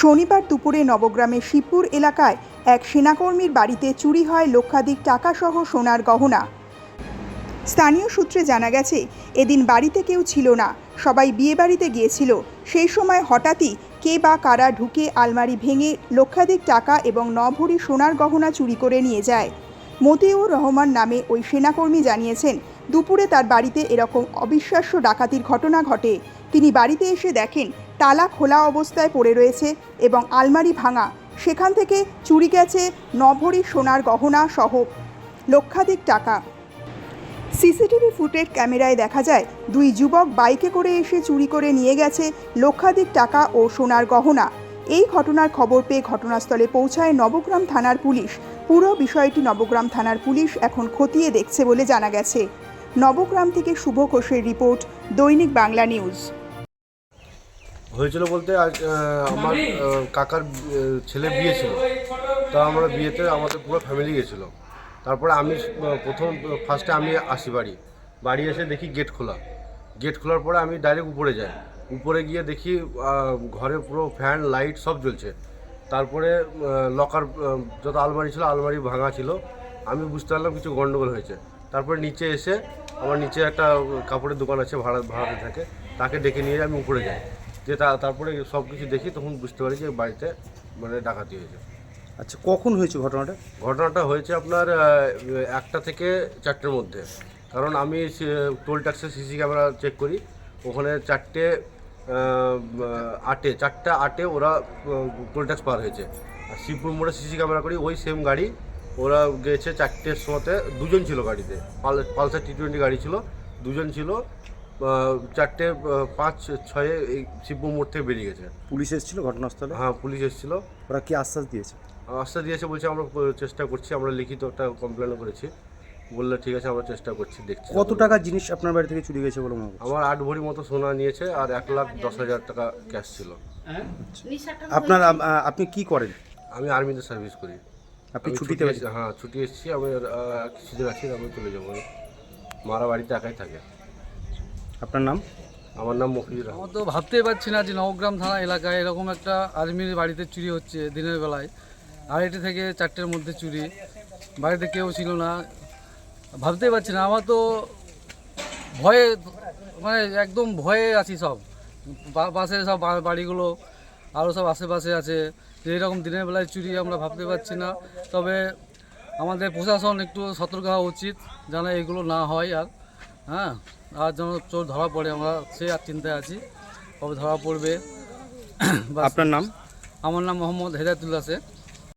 শনিবার দুপুরে নবগ্রামের শিবপুর এলাকায় এক সেনাকর্মীর বাড়িতে চুরি হয় লক্ষাধিক টাকাসহ সোনার গহনা। স্থানীয় সূত্রে জানা গেছে, এদিন বাড়িতে কেউ ছিল না, সবাই বিয়ে বাড়িতে গিয়েছিল। সেই সময় হঠাৎই কে বা কারা ঢুকে আলমারি ভেঙে লক্ষাধিক টাকা এবং ন ভরি সোনার গহনা চুরি করে নিয়ে যায়। মতিউর রহমান নামে ওই সেনাকর্মী জানিয়েছেন, দুপুরে তার বাড়িতে এরকম অবিশ্বাস্য ডাকাতির ঘটনা ঘটে। তিনি বাড়িতে এসে দেখেন তালা খোলা অবস্থায় পড়ে রয়েছে এবং আলমারি ভাঙা। সেখান থেকে চুরি গেছে ন ভরি সোনার গহনা সহ লক্ষাধিক টাকা। সিসিটিভি ফুটেজ ক্যামেরায় দেখা যায়, দুই যুবক বাইকে করে এসে চুরি করে নিয়ে গেছে লক্ষাধিক টাকা ও সোনার গহনা। এই ঘটনার খবর পেয়ে ঘটনাস্থলে পৌঁছায় নবগ্রাম থানার পুলিশ। পুরো বিষয়টি নবগ্রাম থানার পুলিশ এখন খতিয়ে দেখছে বলে জানা গেছে। নবগ্রাম থেকে শুভ ঘোষের রিপোর্ট, দৈনিক বাংলা নিউজ। হয়েছিল বলতে আজ আমার কাকার ছেলে বিয়ে ছিল। তো আমরা বিয়েতে আমাদের পুরো ফ্যামিলি গেছিল। তারপরে আমি প্রথম ফার্স্টে আমি আসি বাড়ি। বাড়ি এসে দেখি গেট খোলা। গেট খোলার পরে আমি ডাইরেক্ট উপরে যাই। উপরে গিয়ে দেখি ঘরে পুরো ফ্যান লাইট সব জ্বলছে। তারপরে লকার যত আলমারি ছিল আলমারি ভাঙা ছিল। আমি বুঝতে পারলাম কিছু গন্ডগোল হয়েছে। তারপরে নিচে এসে আমার নিচে একটা কাপড়ের দোকান আছে ভাড়া ভাড়াতে থাকে। তাকে ডেকে নিয়ে আমি উপরে যাই। যে তারপরে সব কিছু দেখি তখন বুঝতে পারি যে বাড়িতে মানে ডাকাতি হয়েছে। আচ্ছা কখন হয়েছে ঘটনাটা? ঘটনাটা হয়েছে আপনার একটা থেকে চারটের মধ্যে। কারণ আমি টোল ট্যাক্সের সিসি ক্যামেরা চেক করি ওখানে চারটে আটে চারটা আটে ওরা টোল ট্যাক্স পার হয়েছে। আর শিবপুর মোড়ে সিসি ক্যামেরা করি ওই সেম গাড়ি ওরা গেছে চারটের সময়তে দুজন ছিল গাড়িতে। পাল পালসার টি টোয়েন্টি গাড়ি ছিল দুজন ছিল চারটে পাঁচ ছয়ে এই শিবপুর মোড় থেকে বেরিয়ে গেছে। পুলিশ এসেছিল ঘটনাস্থলে? হ্যাঁ পুলিশ এসেছিল। ওরা কি আশ্বাস দিয়েছে? আশ্বাস দিয়েছে বলছে আমরা চেষ্টা করছি আমরা লিখিত একটা কমপ্লেনও করেছি। বললে ঠিক আছে আমরা চেষ্টা করছি দেখছি কত টাকা জিনিস আপনার বাড়ি থেকে চুরি গেছে বলে মনে আমার আট ভরি মতো সোনা নিয়েছে আর এক লাখ দশ হাজার টাকা ক্যাশ ছিল। আপনার আপনি কি করেন? আমি আর্মিতে সার্ভিস করি। আপনি ছুটিতে হ্যাঁ ছুটি এসেছি আমি কিছুদিন আছি আমি চলে যাব। মারা বাড়িতে একাই থাকে। আপনার নাম? আমার নাম মফিজুর রহমান। আমার তো ভাবতেই পারছি না যে নবগ্রাম থানা এলাকায় এরকম একটা আর্মির বাড়িতে চুরি হচ্ছে দিনের বেলায়। আড়াইটে থেকে চারটের মধ্যে চুরি। বাড়িতে কেউ ছিল না। ভাবতেই পারছি না। আমার তো ভয়ে মানে একদম ভয়ে আছি সব। পাশে সব বাড়িগুলো আরও সব আশেপাশে আছে। যে এরকম দিনের বেলায় চুরি আমরা ভাবতে পারছি না। তবে আমাদের প্রশাসন একটু সতর্ক হওয়া উচিত যেন এগুলো না হয় আর হ্যাঁ আর যেন চোর ধরা পড়ে আমরা সে আর চিন্তায় আছি। কবে ধরা পড়বে। আপনার নাম? আমার নাম মোহাম্মদ হেদায়তুল্লাহ শেখ।